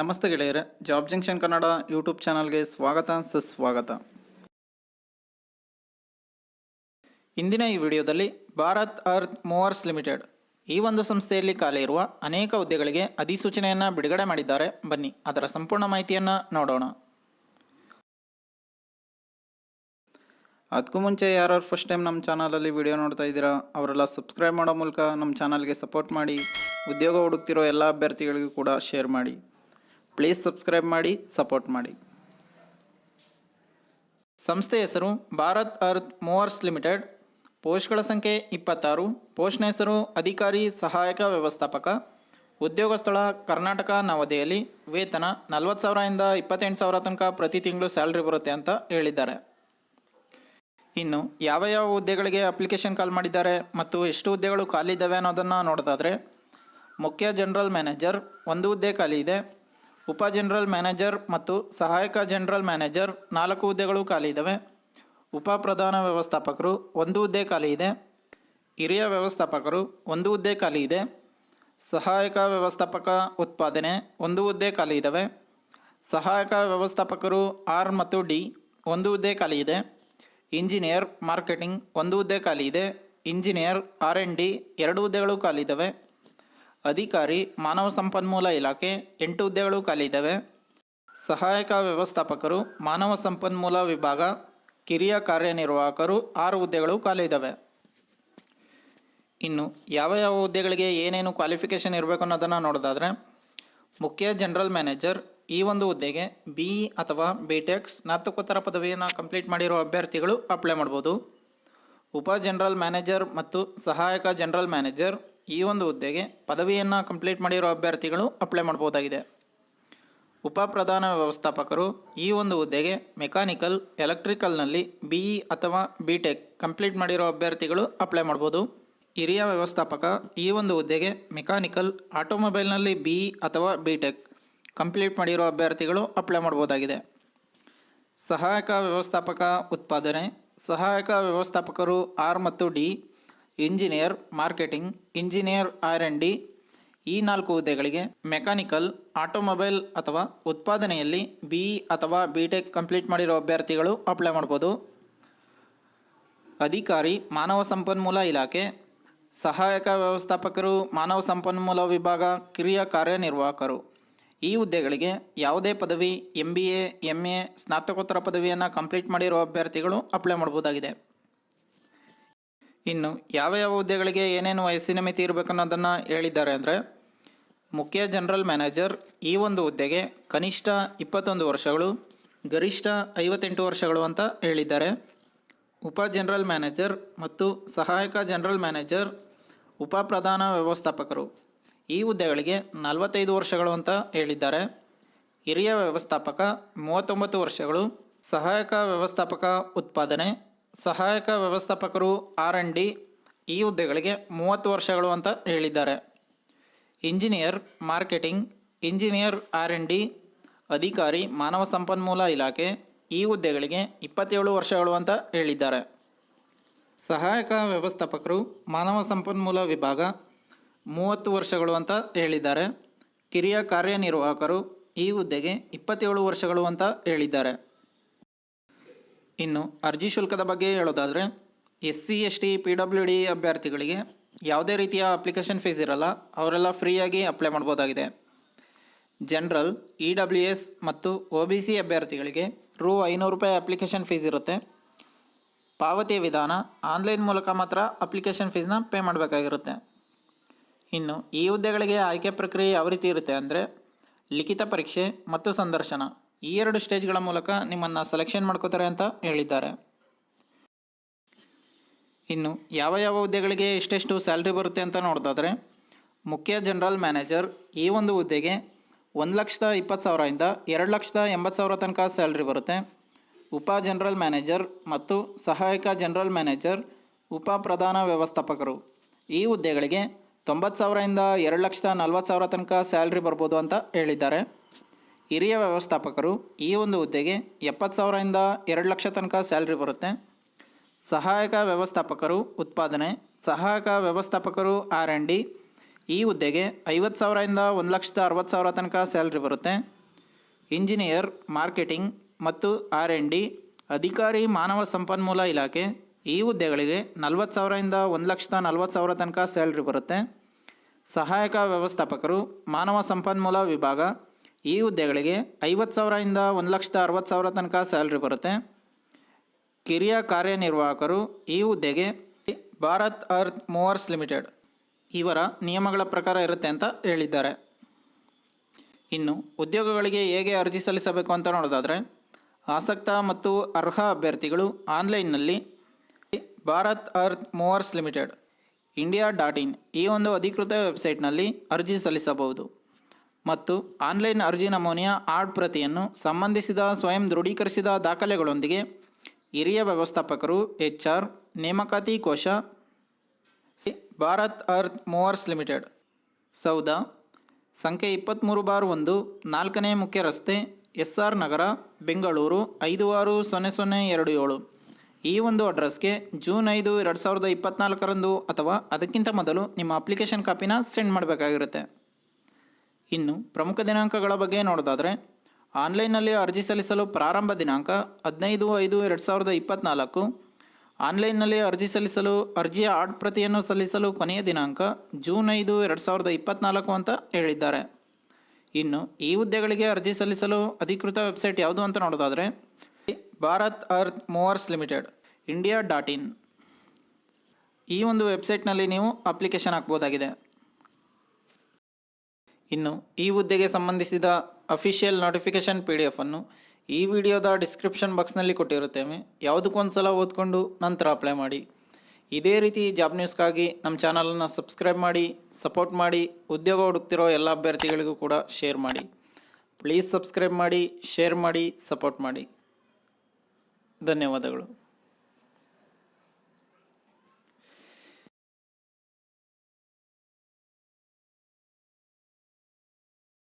ನಮಸ್ತೆ ಗೆಳೆಯರೆ, job junction Kannada YouTube ಚಾನಲ್ಗೆ ಸ್ವಾಗತ, ಸುಸ್ವಾಗತ. ಇಂದಿನ ಈ ವಿಡಿಯೋದಲ್ಲಿ ಭಾರತ್ ಅರ್ತ್ ಮೂವರ್ಸ್ ಲಿಮಿಟೆಡ್. ಈ ಒಂದು ಸಂಸ್ಥೆಯಲ್ಲಿ ಖಾಲಿ ಇರುವ ಅನೇಕ ಹುದ್ದೆಗಳಿಗೆ ಅಧಿಸೂಚನೆಯನ್ನು ಬಿಡುಗಡೆ ಮಾಡಿದ್ದಾರೆ. ಬನ್ನಿ, ಅದರ ಸಂಪೂರ್ಣ ಮಾಹಿತಿಯನ್ನು ನೋಡೋಣ. ಅದಕ್ಕೂ ಮುಂಚೆ ಯಾರು ಫಸ್ಟ್ ಟೈಮ್ ನಮ್ಮ ಚಾನಲಲ್ಲಿ ವಿಡಿಯೋ ನೋಡ್ತಾ ಇದ್ದೀರಾ, ಅವರೆಲ್ಲ ಸಬ್ಸ್ಕ್ರೈಬ್ ಮಾಡೋ ಮೂಲಕ ನಮ್ಮ ಚಾನಲ್ಗೆ ಸಪೋರ್ಟ್ ಮಾಡಿ, ಉದ್ಯೋಗ ಹುಡುಕ್ತಿರೋ ಎಲ್ಲ ಅಭ್ಯರ್ಥಿಗಳಿಗೂ ಕೂಡ ಶೇರ್ ಮಾಡಿ. ಪ್ಲೀಸ್ ಸಬ್ಸ್ಕ್ರೈಬ್ ಮಾಡಿ, ಸಪೋರ್ಟ್ ಮಾಡಿ. ಸಂಸ್ಥೆ ಹೆಸರು ಭಾರತ್ ಅರ್ತ್ ಮೂವರ್ಸ್ ಲಿಮಿಟೆಡ್. ಪೋಸ್ಟ್ಗಳ ಸಂಖ್ಯೆ ಇಪ್ಪತ್ತಾರು. ಪೋಸ್ಟ್ನ ಹೆಸರು ಅಧಿಕಾರಿ ಸಹಾಯಕ ವ್ಯವಸ್ಥಾಪಕ. ಉದ್ಯೋಗ ಸ್ಥಳ ಕರ್ನಾಟಕ ನವದೆಹಲಿ. ವೇತನ ನಲ್ವತ್ತು ಸಾವಿರದಿಂದ ಇಪ್ಪತ್ತೆಂಟು ಸಾವಿರ ತನಕ ಪ್ರತಿ ತಿಂಗಳು ಸ್ಯಾಲ್ರಿ ಬರುತ್ತೆ ಅಂತ ಹೇಳಿದ್ದಾರೆ. ಇನ್ನು ಯಾವ ಯಾವ ಹುದ್ದೆಗಳಿಗೆ ಅಪ್ಲಿಕೇಶನ್ ಕಾಲ್ ಮಾಡಿದ್ದಾರೆ ಮತ್ತು ಎಷ್ಟು ಹುದ್ದೆಗಳು ಖಾಲಿ ಇದ್ದಾವೆ ಅನ್ನೋದನ್ನು ನೋಡೋದಾದರೆ ಮುಖ್ಯ ಜನರಲ್ ಮ್ಯಾನೇಜರ್ ಒಂದು ಹುದ್ದೆ ಖಾಲಿ ಇದೆ. ಉಪ ಜನರಲ್ ಮ್ಯಾನೇಜರ್ ಮತ್ತು ಸಹಾಯಕ ಜನರಲ್ ಮ್ಯಾನೇಜರ್ ನಾಲ್ಕು ಹುದ್ದೆಗಳು ಖಾಲಿ ಇದ್ದಾವೆ ಉಪ ಪ್ರಧಾನ ವ್ಯವಸ್ಥಾಪಕರು ಒಂದು ಹುದ್ದೆ ಖಾಲಿ ಇದೆ. ಹಿರಿಯ ವ್ಯವಸ್ಥಾಪಕರು ಒಂದು ಹುದ್ದೆ ಖಾಲಿ ಇದೆ. ಸಹಾಯಕ ವ್ಯವಸ್ಥಾಪಕ ಉತ್ಪಾದನೆ ಒಂದು ಹುದ್ದೆ ಖಾಲಿ ಇದ್ದಾವೆ ಸಹಾಯಕ ವ್ಯವಸ್ಥಾಪಕರು ಆರ್ ಮತ್ತು ಡಿ ಒಂದು ಹುದ್ದೆ ಖಾಲಿ ಇದೆ. ಇಂಜಿನಿಯರ್ ಮಾರ್ಕೆಟಿಂಗ್ ಒಂದು ಹುದ್ದೆ ಖಾಲಿ ಇದೆ. ಇಂಜಿನಿಯರ್ ಆರ್ ಎನ್ ಡಿ ಎರಡು ಹುದ್ದೆಗಳು ಖಾಲಿ ಇದ್ದಾವೆ ಅಧಿಕಾರಿ, ಮಾನವ ಸಂಪನ್ಮೂಲ ಇಲಾಖೆ, ಎಂಟು ಹುದ್ದೆಗಳು ಖಾಲಿ ಇದ್ದಾವೆ. ಸಹಾಯಕ ವ್ಯವಸ್ಥಾಪಕರು, ಮಾನವ ಸಂಪನ್ಮೂಲ ವಿಭಾಗ, ಕಿರಿಯ ಕಾರ್ಯನಿರ್ವಾಹಕರು, ಆರು ಹುದ್ದೆಗಳು ಖಾಲಿ ಇದ್ದಾವೆ. ಇನ್ನು ಯಾವ ಯಾವ ಹುದ್ದೆಗಳಿಗೆ ಏನೇನು ಕ್ವಾಲಿಫಿಕೇಷನ್ ಇರಬೇಕು ಅನ್ನೋದನ್ನು ನೋಡೋದಾದರೆ, ಮುಖ್ಯ ಜನರಲ್ ಮ್ಯಾನೇಜರ್ ಈ ಒಂದು ಹುದ್ದೆಗೆ ಬಿ ಇ ಅಥವಾ ಬಿ ಟೆಕ್ ಸ್ನಾತಕೋತ್ತರ ಪದವಿಯನ್ನು ಕಂಪ್ಲೀಟ್ ಮಾಡಿರುವ ಅಭ್ಯರ್ಥಿಗಳು ಅಪ್ಲೈ ಮಾಡ್ಬೋದು. ಉಪ ಜನರಲ್ ಮ್ಯಾನೇಜರ್ ಮತ್ತು ಸಹಾಯಕ ಜನರಲ್ ಮ್ಯಾನೇಜರ್ ಈ ಒಂದು ಹುದ್ದೆಗೆ ಪದವಿಯನ್ನು ಕಂಪ್ಲೀಟ್ ಮಾಡಿರೋ ಅಭ್ಯರ್ಥಿಗಳು ಅಪ್ಲೈ ಮಾಡ್ಬೋದಾಗಿದೆ. ಉಪ ಪ್ರಧಾನ ವ್ಯವಸ್ಥಾಪಕರು ಈ ಒಂದು ಹುದ್ದೆಗೆ ಮೆಕ್ಯಾನಿಕಲ್ ಎಲೆಕ್ಟ್ರಿಕಲ್ನಲ್ಲಿ ಬಿ ಇ ಅಥವಾ ಬಿ ಟೆಕ್ ಕಂಪ್ಲೀಟ್ ಮಾಡಿರೋ ಅಭ್ಯರ್ಥಿಗಳು ಅಪ್ಲೈ ಮಾಡ್ಬೋದು. ಹಿರಿಯ ವ್ಯವಸ್ಥಾಪಕ ಈ ಒಂದು ಹುದ್ದೆಗೆ ಮೆಕ್ಯಾನಿಕಲ್ ಆಟೋಮೊಬೈಲ್ನಲ್ಲಿ ಬಿ ಇ ಅಥವಾ ಬಿ ಟೆಕ್ ಕಂಪ್ಲೀಟ್ ಮಾಡಿರೋ ಅಭ್ಯರ್ಥಿಗಳು ಅಪ್ಲೈ ಮಾಡ್ಬೋದಾಗಿದೆ. ಸಹಾಯಕ ವ್ಯವಸ್ಥಾಪಕ ಉತ್ಪಾದನೆ, ಸಹಾಯಕ ವ್ಯವಸ್ಥಾಪಕರು ಆರ್ ಮತ್ತು D engineer, marketing, engineer, R N D ಈ ನಾಲ್ಕು ಹುದ್ದೆಗಳಿಗೆ ಮೆಕ್ಯಾನಿಕಲ್, ಆಟೋಮೊಬೈಲ್ ಅಥವಾ ಉತ್ಪಾದನೆಯಲ್ಲಿ ಬಿ ಇ ಅಥವಾ ಬಿ ಟೆಕ್ ಕಂಪ್ಲೀಟ್ ಮಾಡಿರೋ ಅಭ್ಯರ್ಥಿಗಳು ಅಪ್ಲೈ ಮಾಡ್ಬೋದು. ಅಧಿಕಾರಿ, ಮಾನವ ಸಂಪನ್ಮೂಲ ಇಲಾಖೆ, ಸಹಾಯಕ ವ್ಯವಸ್ಥಾಪಕರು, ಮಾನವ ಸಂಪನ್ಮೂಲ ವಿಭಾಗ, ಕಿರಿಯ ಕಾರ್ಯನಿರ್ವಾಹಕರು. ಈ ಹುದ್ದೆಗಳಿಗೆ ಯಾವುದೇ ಪದವಿ M B A M A ಸ್ನಾತಕೋತ್ತರ ಪದವಿಯನ್ನು ಕಂಪ್ಲೀಟ್ ಮಾಡಿರೋ ಅಭ್ಯರ್ಥಿಗಳು ಅಪ್ಲೈ ಮಾಡ್ಬೋದಾಗಿದೆ. ಇನ್ನು ಯಾವ ಯಾವ ಹುದ್ದೆಗಳಿಗೆ ಏನೇನು ವಯಸ್ಸಿನ ಮಿತಿ ಇರಬೇಕು ಅನ್ನೋದನ್ನು ಹೇಳಿದ್ದಾರೆ ಅಂದರೆ, ಮುಖ್ಯ ಜನರಲ್ ಮ್ಯಾನೇಜರ್ ಈ ಒಂದು ಹುದ್ದೆಗೆ ಕನಿಷ್ಠ ಇಪ್ಪತ್ತೊಂದು ವರ್ಷಗಳು, ಗರಿಷ್ಠ ಐವತ್ತೆಂಟು ವರ್ಷಗಳು ಅಂತ ಹೇಳಿದ್ದಾರೆ. ಉಪ ಜನರಲ್ ಮ್ಯಾನೇಜರ್ ಮತ್ತು ಸಹಾಯಕ ಜನರಲ್ ಮ್ಯಾನೇಜರ್, ಉಪ ಪ್ರಧಾನ ವ್ಯವಸ್ಥಾಪಕರು ಈ ಹುದ್ದೆಗಳಿಗೆ ನಲವತ್ತೈದು ವರ್ಷಗಳು ಅಂತ ಹೇಳಿದ್ದಾರೆ. ಹಿರಿಯ ವ್ಯವಸ್ಥಾಪಕ ಮೂವತ್ತೊಂಬತ್ತು ವರ್ಷಗಳು, ಸಹಾಯಕ ವ್ಯವಸ್ಥಾಪಕ ಉತ್ಪಾದನೆ ಸಹಾಯಕ ವ್ಯವಸ್ಥಾಪಕರು ಆರ್ ಎನ್ ಡಿ ಈ ಹುದ್ದೆಗಳಿಗೆ ಮೂವತ್ತು ವರ್ಷಗಳು ಅಂತ ಹೇಳಿದ್ದಾರೆ. Engineer marketing, engineer R N D, ಅಧಿಕಾರಿ ಮಾನವ ಸಂಪನ್ಮೂಲ ಇಲಾಖೆ ಈ ಹುದ್ದೆಗಳಿಗೆ ಇಪ್ಪತ್ತೇಳು ವರ್ಷಗಳು ಅಂತ ಹೇಳಿದ್ದಾರೆ. ಸಹಾಯಕ ವ್ಯವಸ್ಥಾಪಕರು ಮಾನವ ಸಂಪನ್ಮೂಲ ವಿಭಾಗ ಮೂವತ್ತು ವರ್ಷಗಳು ಅಂತ ಹೇಳಿದ್ದಾರೆ. ಕಿರಿಯ ಕಾರ್ಯನಿರ್ವಾಹಕರು ಈ ಹುದ್ದೆಗೆ ಇಪ್ಪತ್ತೇಳು ವರ್ಷಗಳು ಅಂತ ಹೇಳಿದ್ದಾರೆ. ಇನ್ನು ಅರ್ಜಿ ಶುಲ್ಕದ ಬಗ್ಗೆ ಹೇಳೋದಾದರೆ S C S T P W D ಅಭ್ಯರ್ಥಿಗಳಿಗೆ ಯಾವುದೇ ರೀತಿಯ ಅಪ್ಲಿಕೇಶನ್ ಫೀಸ್ ಇರಲ್ಲ. ಅವರೆಲ್ಲ ಫ್ರೀಯಾಗಿ ಅಪ್ಲೈ ಮಾಡ್ಬೋದಾಗಿದೆ. ಜನರಲ್ ಇ ಡಬ್ಲ್ಯೂ ಎಸ್ ಮತ್ತು ಒ ಬಿ ಸಿ ಅಭ್ಯರ್ಥಿಗಳಿಗೆ ರೂ ಐನೂರು ರೂಪಾಯಿ ಅಪ್ಲಿಕೇಶನ್ ಫೀಸ್ ಇರುತ್ತೆ. ಪಾವತಿಯ ವಿಧಾನ ಆನ್ಲೈನ್ ಮೂಲಕ ಮಾತ್ರ ಅಪ್ಲಿಕೇಶನ್ ಫೀಸ್ನ ಪೇ ಮಾಡಬೇಕಾಗಿರುತ್ತೆ. ಇನ್ನು ಈ ಹುದ್ದೆಗಳಿಗೆ ಆಯ್ಕೆ ಪ್ರಕ್ರಿಯೆ ಯಾವ ರೀತಿ ಇರುತ್ತೆ ಅಂದರೆ ಲಿಖಿತ ಪರೀಕ್ಷೆ ಮತ್ತು ಸಂದರ್ಶನ. ಈ ಎರಡು ಸ್ಟೇಜ್ಗಳ ಮೂಲಕ ನಿಮ್ಮನ್ನು ಸೆಲೆಕ್ಷನ್ ಮಾಡ್ಕೋತಾರೆ ಅಂತ ಹೇಳಿದ್ದಾರೆ. ಇನ್ನು ಯಾವ ಯಾವ ಹುದ್ದೆಗಳಿಗೆ ಎಷ್ಟೆಷ್ಟು ಸ್ಯಾಲ್ರಿ ಬರುತ್ತೆ ಅಂತ ನೋಡೋದಾದರೆ, ಮುಖ್ಯ ಜನರಲ್ ಮ್ಯಾನೇಜರ್ ಈ ಒಂದು ಹುದ್ದೆಗೆ ಒಂದು ಲಕ್ಷದ ಇಪ್ಪತ್ತು ಸಾವಿರದಿಂದ ಎರಡು ಲಕ್ಷದ ಎಂಬತ್ತು ಸಾವಿರ ತನಕ ಸ್ಯಾಲ್ರಿ ಬರುತ್ತೆ. ಉಪ ಜನರಲ್ ಮ್ಯಾನೇಜರ್ ಮತ್ತು ಸಹಾಯಕ ಜನರಲ್ ಮ್ಯಾನೇಜರ್, ಉಪ ಪ್ರಧಾನ ವ್ಯವಸ್ಥಾಪಕರು ಈ ಹುದ್ದೆಗಳಿಗೆ ತೊಂಬತ್ತು ಸಾವಿರದಿಂದ ಎರಡು ಲಕ್ಷದ ನಲ್ವತ್ತು ಸಾವಿರ ತನಕ ಸ್ಯಾಲ್ರಿ ಬರ್ಬೋದು ಅಂತ ಹೇಳಿದ್ದಾರೆ. ಹಿರಿಯ ವ್ಯವಸ್ಥಾಪಕರು ಈ ಒಂದು ಹುದ್ದೆಗೆ ಎಪ್ಪತ್ತು ಸಾವಿರದಿಂದ ಎರಡು ಲಕ್ಷ ತನಕ ಸ್ಯಾಲ್ರಿ ಬರುತ್ತೆ. ಸಹಾಯಕ ವ್ಯವಸ್ಥಾಪಕರು ಉತ್ಪಾದನೆ, ಸಹಾಯಕ ವ್ಯವಸ್ಥಾಪಕರು ಆರ್ ಆ್ಯಂಡ್ ಡಿ ಈ ಹುದ್ದೆಗೆ ಐವತ್ತು ಸಾವಿರದಿಂದ ಒಂದು ಲಕ್ಷದ ಅರವತ್ತು ಸಾವಿರ ತನಕ ಸ್ಯಾಲ್ರಿ ಬರುತ್ತೆ. ಇಂಜಿನಿಯರ್, ಮಾರ್ಕೆಟಿಂಗ್ ಮತ್ತು ಆರ್ ಎನ್ ಡಿ ಅಧಿಕಾರಿ ಮಾನವ ಸಂಪನ್ಮೂಲ ಇಲಾಖೆ ಈ ಹುದ್ದೆಗಳಿಗೆ ನಲವತ್ತು ಸಾವಿರದಿಂದ ಒಂದು ಲಕ್ಷದ ನಲವತ್ತು ಸಾವಿರ ತನಕ ಸ್ಯಾಲ್ರಿ ಬರುತ್ತೆ. ಸಹಾಯಕ ವ್ಯವಸ್ಥಾಪಕರು ಮಾನವ ಸಂಪನ್ಮೂಲ ವಿಭಾಗ ಈ ಹುದ್ದೆಗಳಿಗೆ ಐವತ್ತು ಸಾವಿರದಿಂದ ಒಂದು ಲಕ್ಷದ ಅರವತ್ತು ಸಾವಿರ ತನಕ ಸ್ಯಾಲ್ರಿ ಬರುತ್ತೆ. ಕಿರಿಯ ಕಾರ್ಯನಿರ್ವಾಹಕರು ಈ ಹುದ್ದೆಗೆ ಭಾರತ್ ಅರ್ತ್ ಮೂವರ್ಸ್ ಲಿಮಿಟೆಡ್ ಇವರ ನಿಯಮಗಳ ಪ್ರಕಾರ ಇರುತ್ತೆ ಅಂತ ಹೇಳಿದ್ದಾರೆ. ಇನ್ನು ಉದ್ಯೋಗಗಳಿಗೆ ಹೇಗೆ ಅರ್ಜಿ ಸಲ್ಲಿಸಬೇಕು ಅಂತ ನೋಡೋದಾದರೆ, ಆಸಕ್ತ ಮತ್ತು ಅರ್ಹ ಅಭ್ಯರ್ಥಿಗಳು ಆನ್ಲೈನ್ನಲ್ಲಿ Bharat earth movers limited, India dot in ಈ ಒಂದು ಅಧಿಕೃತ ವೆಬ್ಸೈಟ್ನಲ್ಲಿ ಅರ್ಜಿ ಸಲ್ಲಿಸಬಹುದು. ಮತ್ತು ಆನ್ಲೈನ್ ಅರ್ಜಿ ನಮೂನೆಯ ಆಡ್ ಪ್ರತಿಯನ್ನು ಸಂಬಂಧಿಸಿದ ಸ್ವಯಂ ದೃಢೀಕರಿಸಿದ ದಾಖಲೆಗಳೊಂದಿಗೆ ಹಿರಿಯ ವ್ಯವಸ್ಥಾಪಕರು ಎಚ್ ಆರ್ ನೇಮಕಾತಿ ಕೋಶ ಭಾರತ್ ಅರ್ತ್ ಮೂವರ್ಸ್ ಲಿಮಿಟೆಡ್ ಸೌದ ಸಂಖ್ಯೆ ಇಪ್ಪತ್ತ್ಮೂರು ಬಾರ್ ಒಂದು, ನಾಲ್ಕನೇ ಮುಖ್ಯ ರಸ್ತೆ ಎಸ್ ಆರ್ ನಗರ, ಬೆಂಗಳೂರು, ಐದು ಆರು ಸೊನ್ನೆ ಸೊನ್ನೆ ಎರಡು ಏಳು. ಈ ಒಂದು ಅಡ್ರೆಸ್ಗೆ ಜೂನ್ ಐದು, ಎರಡು ಸಾವಿರದ ಇಪ್ಪತ್ತ್ನಾಲ್ಕರಂದು ಅಥವಾ ಅದಕ್ಕಿಂತ ಮೊದಲು ನಿಮ್ಮ ಅಪ್ಲಿಕೇಶನ್ ಕಾಪಿನ ಸೆಂಡ್ ಮಾಡಬೇಕಾಗಿರುತ್ತೆ. ಇನ್ನು ಪ್ರಮುಖ ದಿನಾಂಕಗಳ ಬಗ್ಗೆ ನೋಡೋದಾದರೆ, ಆನ್ಲೈನ್ನಲ್ಲಿ ಅರ್ಜಿ ಸಲ್ಲಿಸಲು ಪ್ರಾರಂಭ ದಿನಾಂಕ ಹದಿನೈದು ಐದು ಎರಡು ಸಾವಿರದ ಇಪ್ಪತ್ತ್ನಾಲ್ಕು ಆನ್ಲೈನ್ನಲ್ಲಿ ಅರ್ಜಿ ಸಲ್ಲಿಸಲು, ಅರ್ಜಿಯ ಆಡ್ ಪ್ರತಿಯನ್ನು ಸಲ್ಲಿಸಲು ಕೊನೆಯ ದಿನಾಂಕ ಜೂನ್ ಐದು ಎರಡು ಸಾವಿರದ ಇಪ್ಪತ್ತ್ನಾಲ್ಕು ಅಂತ ಹೇಳಿದ್ದಾರೆ. ಇನ್ನು ಈ ಹುದ್ದೆಗಳಿಗೆ ಅರ್ಜಿ ಸಲ್ಲಿಸಲು ಅಧಿಕೃತ ವೆಬ್ಸೈಟ್ ಯಾವುದು ಅಂತ ನೋಡೋದಾದರೆ, Bharat earth movers limited, India dot in. ಈ ಒಂದು ವೆಬ್ಸೈಟ್ನಲ್ಲಿ ನೀವು ಅಪ್ಲಿಕೇಶನ್ ಹಾಕ್ಬೋದಾಗಿದೆ. ಇನ್ನು ಈ ಹುದ್ದೆಗೆ ಸಂಬಂಧಿಸಿದ ಅಫಿಷಿಯಲ್ ನೋಟಿಫಿಕೇಷನ್ ಪಿ ಡಿ ಎಫನ್ನು ಈ ವಿಡಿಯೋದ ಡಿಸ್ಕ್ರಿಪ್ಷನ್ ಬಾಕ್ಸ್ನಲ್ಲಿ ಕೊಟ್ಟಿರುತ್ತೇವೆ ಯಾವುದಕ್ಕೊಂದು ಸಲ ಓದ್ಕೊಂಡು ನಂತರ ಅಪ್ಲೈ ಮಾಡಿ. ಇದೇ ರೀತಿ ಜಾಬ್ ನ್ಯೂಸ್ಗಾಗಿ ನಮ್ಮ ಚಾನಲನ್ನು ಸಬ್ಸ್ಕ್ರೈಬ್ ಮಾಡಿ ಸಪೋರ್ಟ್ ಮಾಡಿ, ಉದ್ಯೋಗ ಹುಡುಕ್ತಿರೋ ಎಲ್ಲ ಅಭ್ಯರ್ಥಿಗಳಿಗೂ ಕೂಡ ಶೇರ್ ಮಾಡಿ. ಪ್ಲೀಸ್ ಸಬ್ಸ್ಕ್ರೈಬ್ ಮಾಡಿ ಶೇರ್ ಮಾಡಿ ಸಪೋರ್ಟ್ ಮಾಡಿ. ಧನ್ಯವಾದಗಳು.